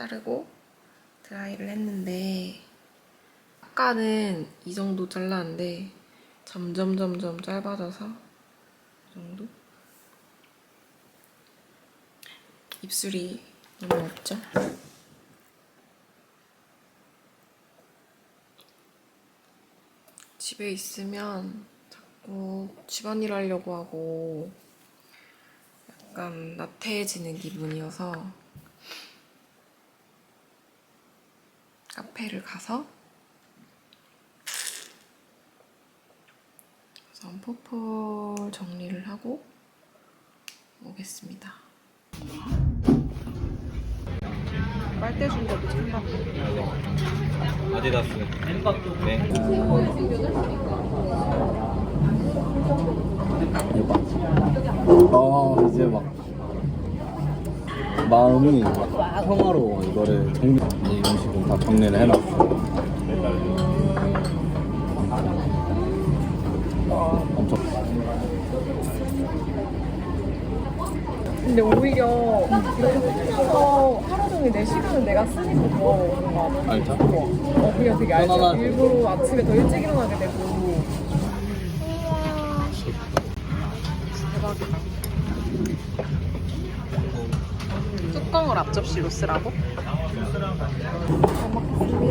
자르고 드라이를 했는데 아까는 이 정도 잘랐는데 점점 점점 짧아져서 이 정도 입술이 너무 없죠? 집에 있으면 자꾸 집안일 하려고 하고 약간 나태해지는 기분이어서 카페를 가서 우선 포폴 정리를 하고 오겠습니다. 빨대 준 것도 참가. 아디다스. 네. 아 이제 막 마음이 막 평화로워 이거를 정리 이 음식은 다 정리를 해놨어 엄청 근데 오히려 이렇게 해서 하루 종일 내 시간을 내가 쓰니까 더 같아. 알죠? 어, 그냥 되게 알죠. 편안하지. 일부러 아침에 더 일찍 일어나게 되고. 뚜껑을 앞접시 로 쓰라고?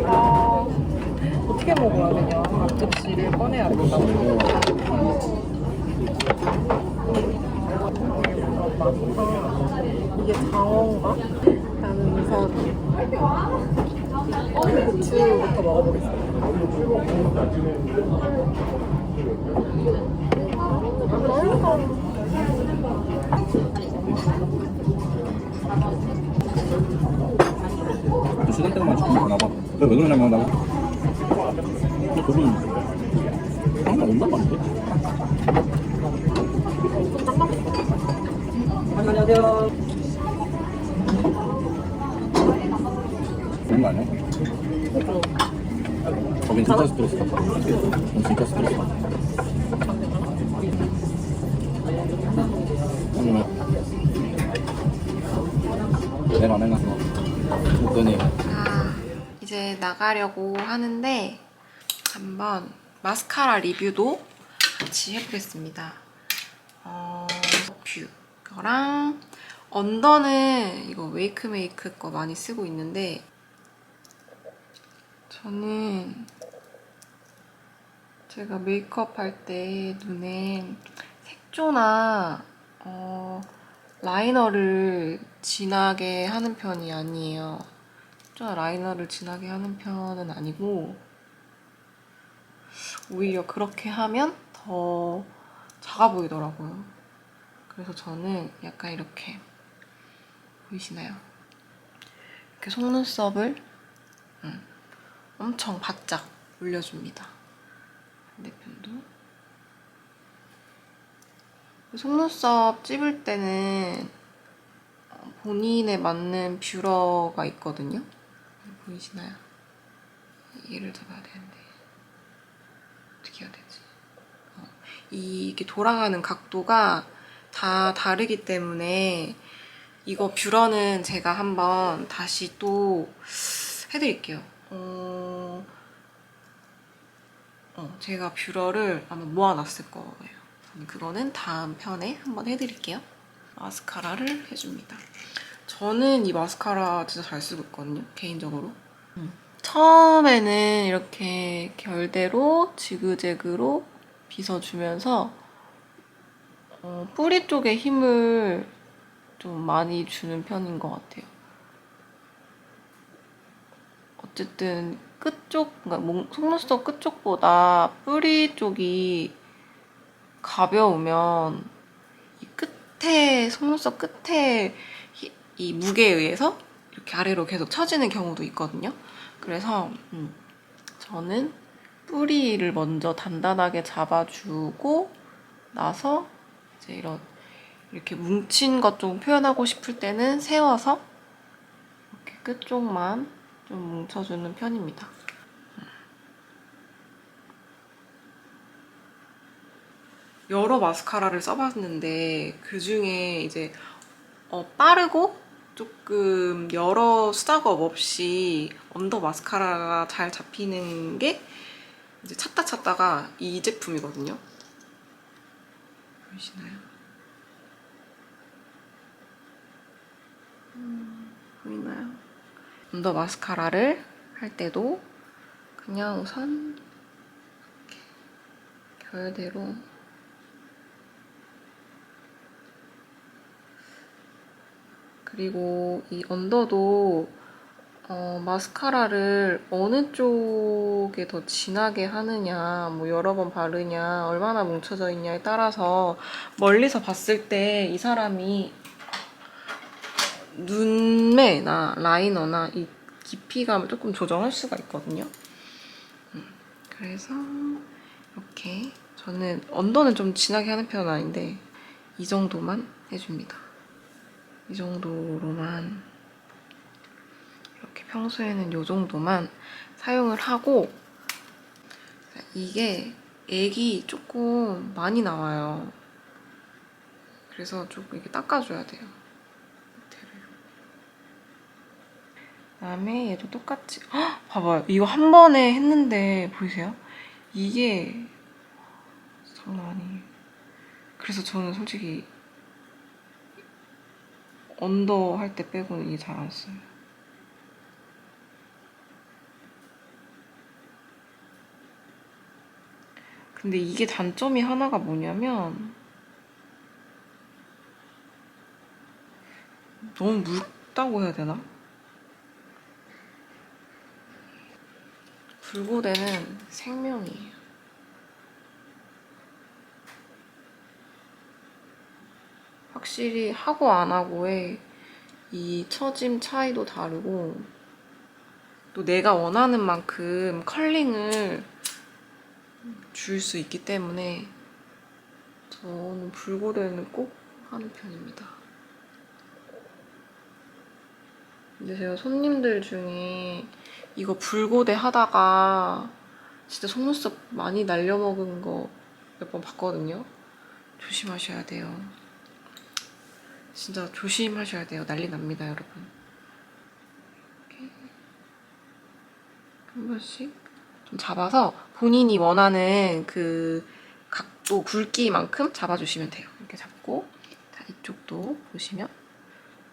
아, 어떻게 먹어야 되냐? 앞접시를 꺼내야 된다고. 이게 장어인가? 나는 우선 고추부터 먹어보겠습니다. 또 시간대만 조금 나봐. 왜 그러냐면 나 그분 항상 온단 말인데? 그런 거 아니야? 거긴 진짜 스트레스 받아. 넌 진짜 스트레스 받아. 아니 왜 이제 나가려고 하는데 한번 마스카라 리뷰도 같이 해보겠습니다. 어, 뷰 그거랑 언더는 이거 웨이크메이크 거 많이 쓰고 있는데 저는 제가 메이크업 할 때 눈에 색조나 어, 라이너를 진하게 하는 편이 아니에요. 좀 라이너를 진하게 하는 편은 아니고 오히려 그렇게 하면 더 작아 보이더라고요. 그래서 저는 약간 이렇게 보이시나요? 이렇게 속눈썹을 음, 엄청 바짝 올려줍니다. 반대편도 속눈썹 찝을 때는 어, 본인에 맞는 뷰러가 있거든요. 보이시나요? 얘를 잡아야 되는데 어떻게 해야 되지? 어, 이게 돌아가는 각도가 다 다르기 때문에 이거 뷰러는 제가 한번 다시 또 해드릴게요. 어, 어, 제가 뷰러를 아마 모아놨을 거예요. 그거는 다음 편에 한번 해드릴게요. 마스카라를 해줍니다. 저는 이 마스카라 진짜 잘 쓰고 있거든요, 개인적으로. 처음에는 이렇게 결대로 지그재그로 빗어주면서 어, 뿌리 쪽에 힘을 좀 많이 주는 편인 것 같아요. 어쨌든 끝쪽, 그러니까 목- 속눈썹 끝쪽보다 뿌리 쪽이 가벼우면 이 끝에 속눈썹 끝에 히- 이 무게에 의해서 이렇게 아래로 계속 처지는 경우도 있거든요. 그래서 음, 저는 뿌리를 먼저 단단하게 잡아주고 나서 이제 이런 이렇게 뭉친 것 좀 표현하고 싶을 때는 세워서 이렇게 끝쪽만 좀 뭉쳐주는 편입니다. 여러 마스카라를 써봤는데 그 중에 이제 어, 빠르고 조금 여러 수작업 없이 언더 마스카라가 잘 잡히는 게 이제 찾다 찾다가 이 제품이거든요. 보이시나요? 음, 보이나요? 언더 마스카라를 할 때도 그냥 우선 결대로 그리고 이 언더도 어, 마스카라를 어느 쪽에 더 진하게 하느냐, 뭐 여러 번 바르냐, 얼마나 뭉쳐져 있냐에 따라서 멀리서 봤을 때 이 사람이 눈매나 라이너나 이 깊이감을 조금 조정할 수가 있거든요. 음, 그래서 이렇게 저는 언더는 좀 진하게 하는 편은 아닌데 이 정도만 해줍니다. 이 정도로만 이렇게 평소에는 이 정도만 사용을 하고 이게 액이 조금 많이 나와요. 그래서 조금 이렇게 닦아줘야 돼요. 그다음에 얘도 똑같이 헉! 봐봐요. 이거 한 번에 했는데 보이세요? 이게 장난 아니에요. 그래서 저는 솔직히 언더 할 때 빼고는 이게 잘 안 써요. 근데 이게 단점이 하나가 뭐냐면 너무 묽다고 해야 되나? 불고대는 생명이에요. 확실히 하고 안 하고의 이 처짐 차이도 다르고 또 내가 원하는 만큼 컬링을 줄 수 있기 때문에 저는 불고래는 꼭 하는 편입니다. 근데 제가 손님들 중에 이거 불고대 하다가 진짜 속눈썹 많이 날려먹은 거 몇 번 봤거든요. 조심하셔야 돼요. 진짜 조심하셔야 돼요. 난리 납니다, 여러분. 이렇게 한 번씩 좀 잡아서 본인이 원하는 그 각도 굵기만큼 잡아주시면 돼요. 이렇게 잡고 자 이쪽도 보시면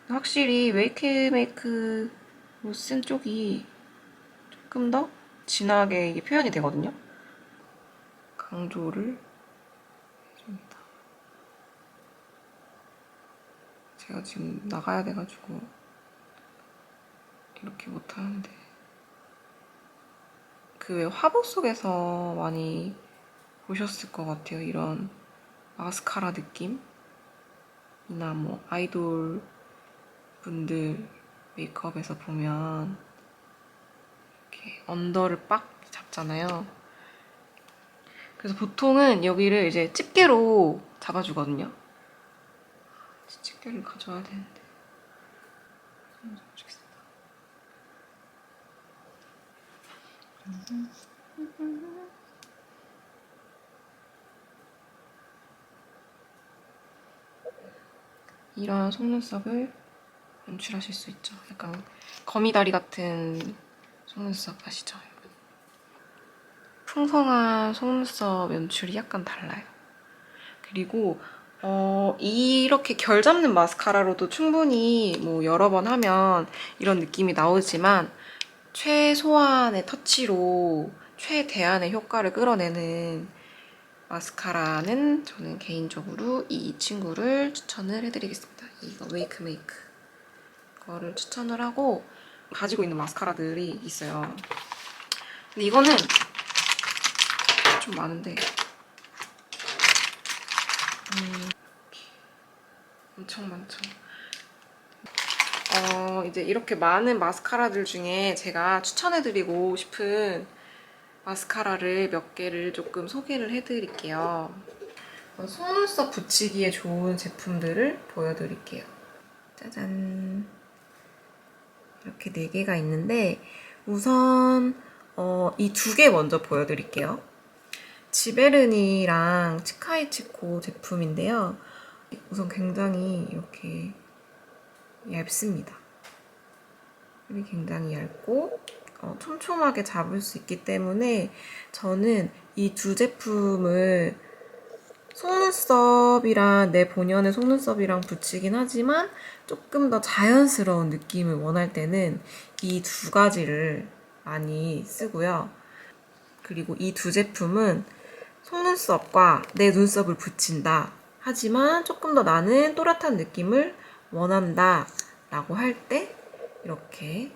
확실히 웨이크 메이크 로쓴 쪽이 조금 더 진하게 이게 표현이 되거든요. 강조를 해줍니다. 제가 지금 나가야 돼가지고 이렇게 못하는데 그 왜 화보 속에서 많이 보셨을 것 같아요. 이런 마스카라 느낌이나 뭐 아이돌 분들 메이크업에서 보면 이렇게 언더를 빡 잡잖아요. 그래서 보통은 여기를 이제 집게로 잡아주거든요. 집게를 가져와야 되는데. 좀 잡아주겠습니다. 이런 속눈썹을 연출하실 수 있죠. 약간 거미다리 같은 속눈썹 아시죠? 풍성한 속눈썹 연출이 약간 달라요. 그리고 어, 이렇게 결 잡는 마스카라로도 충분히 뭐 여러 번 하면 이런 느낌이 나오지만 최소한의 터치로 최대한의 효과를 끌어내는 마스카라는 저는 개인적으로 이 친구를 추천을 해드리겠습니다. 이거 웨이크 메이크 거를 추천을 하고 가지고 있는 마스카라들이 있어요. 근데 이거는 좀 많은데 음, 엄청 많죠. 어, 이제 이렇게 많은 마스카라들 중에 제가 추천해드리고 싶은 마스카라를 몇 개를 조금 소개를 해드릴게요. 어, 속눈썹 붙이기에 좋은 제품들을 보여드릴게요. 짜잔. 이렇게 네 개가 있는데 우선 어, 이 두 개 먼저 보여드릴게요. 지베르니랑 치카이치코 제품인데요. 우선 굉장히 이렇게 얇습니다. 립이 굉장히 얇고 어, 촘촘하게 잡을 수 있기 때문에 저는 이 두 제품을 속눈썹이랑 내 본연의 속눈썹이랑 붙이긴 하지만 조금 더 자연스러운 느낌을 원할 때는 이 두 가지를 많이 쓰고요. 그리고 이 두 제품은 속눈썹과 내 눈썹을 붙인다. 하지만 조금 더 나는 또렷한 느낌을 원한다. 라고 할 때 이렇게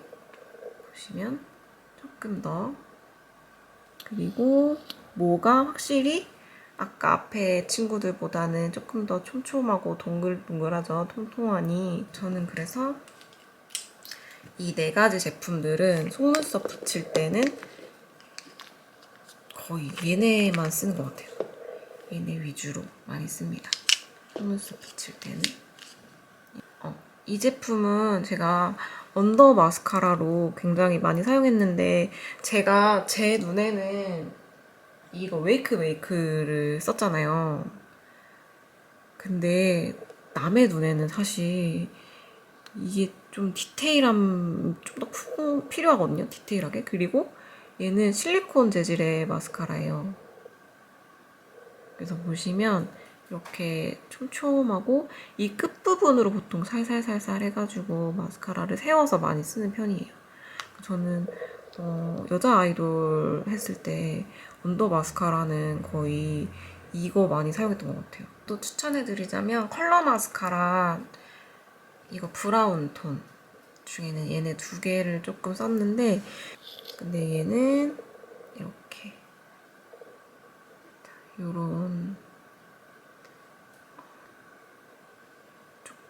보시면 조금 더 그리고 모가 확실히 아까 앞에 친구들보다는 조금 더 촘촘하고 동글동글하죠. 통통하니 저는 그래서 이 네 가지 제품들은 속눈썹 붙일 때는 거의 얘네만 쓰는 것 같아요. 얘네 위주로 많이 씁니다. 속눈썹 붙일 때는. 어, 이 제품은 제가 언더 마스카라로 굉장히 많이 사용했는데 제가 제 눈에는 이거 웨이크 웨이크를 썼잖아요. 근데 남의 눈에는 사실 이게 좀 디테일함 좀 더 필요하거든요. 디테일하게. 그리고 얘는 실리콘 재질의 마스카라예요. 그래서 보시면 이렇게 촘촘하고 이 끝부분으로 보통 살살살살 해가지고 마스카라를 세워서 많이 쓰는 편이에요. 저는 어, 여자 아이돌 했을 때 언더 마스카라는 거의 이거 많이 사용했던 것 같아요. 또 추천해드리자면 컬러 마스카라 이거 브라운 톤 중에는 얘네 두 개를 조금 썼는데 근데 얘는 이렇게 요런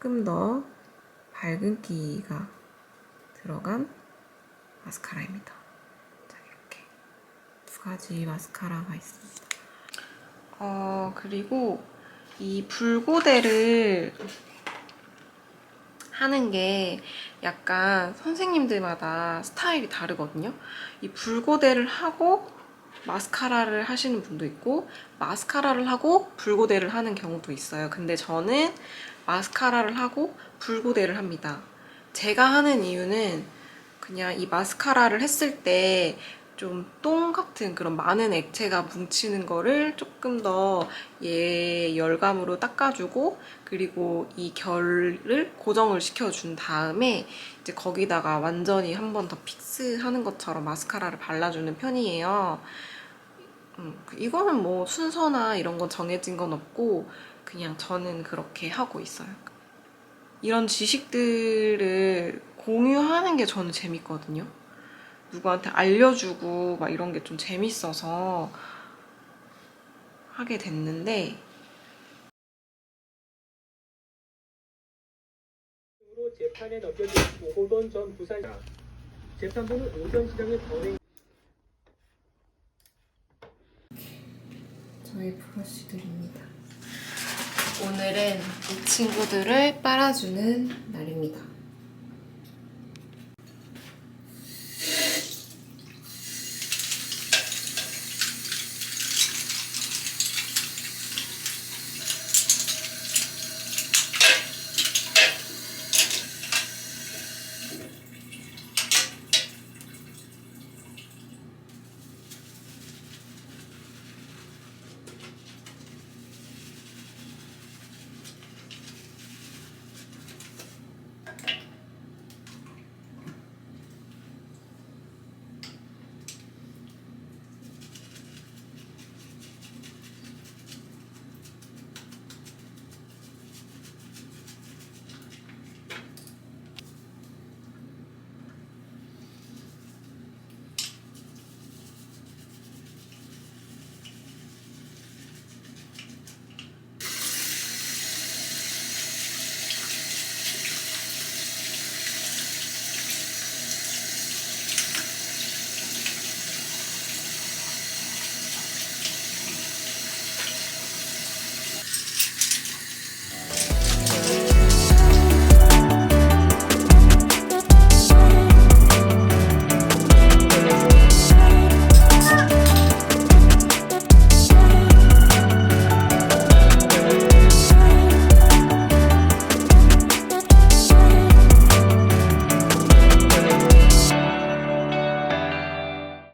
조금 더 밝은기가 들어간 마스카라입니다. 자, 이렇게 두 가지 마스카라가 있습니다. 어, 그리고 이 불고데를 하는 게 약간 선생님들마다 스타일이 다르거든요. 이 불고데를 하고 마스카라를 하시는 분도 있고 마스카라를 하고 불고데를 하는 경우도 있어요. 근데 저는 마스카라를 하고 불고데를 합니다. 제가 하는 이유는 그냥 이 마스카라를 했을 때 좀 똥 같은 그런 많은 액체가 뭉치는 거를 조금 더 얘 열감으로 닦아주고 그리고 이 결을 고정을 시켜준 다음에 이제 거기다가 완전히 한 번 더 픽스하는 것처럼 마스카라를 발라주는 편이에요. 음, 이거는 뭐 순서나 이런 건 정해진 건 없고 그냥 저는 그렇게 하고 있어요. 이런 지식들을 공유하는 게 저는 재밌거든요. 누구한테 알려주고 막 이런 게 좀 재밌어서 하게 됐는데 재판에 넘겨진 오호돈 전 부사장 재판부는 오전 시장의 범행 저희 브러쉬들입니다. 오늘은 이 친구들을 빨아주는 날입니다.